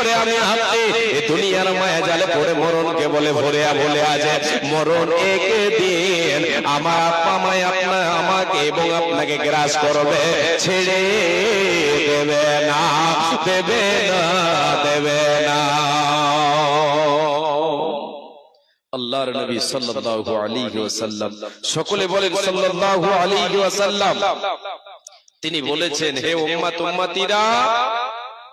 করে আমি আপনি এ দুনিয়ার মায়া জালে পড়ে মরণকে বলে ভরে বলে আছে মরণ একদিন আমার আপা মায় আপনার আমাকে এবং আপনাকে গ্রাস করবে, ছেড়ে দেবে না দেবে না দেবে না। আল্লাহর নবী সাল্লাল্লাহু আলাইহি ওয়াসাল্লাম, সকলে বলেন সাল্লাল্লাহু আলাইহি ওয়াসাল্লাম। তিনি বলেছেন, হে উম্মত, উম্মতিরা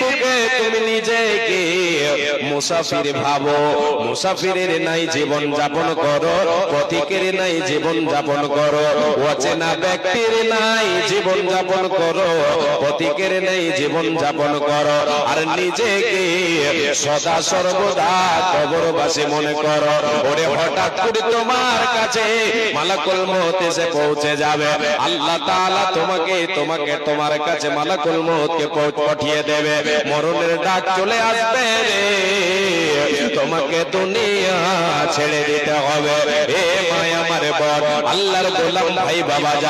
বুকে তুমি নিজেকে মুসাফির ভাবো। মুসাফিরের নাই জীবন যাপন করো। পথিকের নাই জীবন যাপন করো। অচেনা ব্যক্তির নাই জীবন যাপন করো। পথিকের নাই জীবন যাপন করো। আর নিজেকে সদা সর্বদা কবরবাসী মনে করো। ওরে হঠাৎ করে তোমার কাছে মালাকুল মউত এসে পৌঁছে যাবে। আল্লাহ তোমাকে তোমাকে, তোমার কাছে মালাকুল মউতকে পৌঁছ- পাঠিয়ে দেবে। মরণের ডাক চলে আসবে রে। তোমাকে দুনিয়া ছেড়ে দিতে হবে। এ মায় আমার বর। আল্লাহর গোলাম ভাই বাবা যা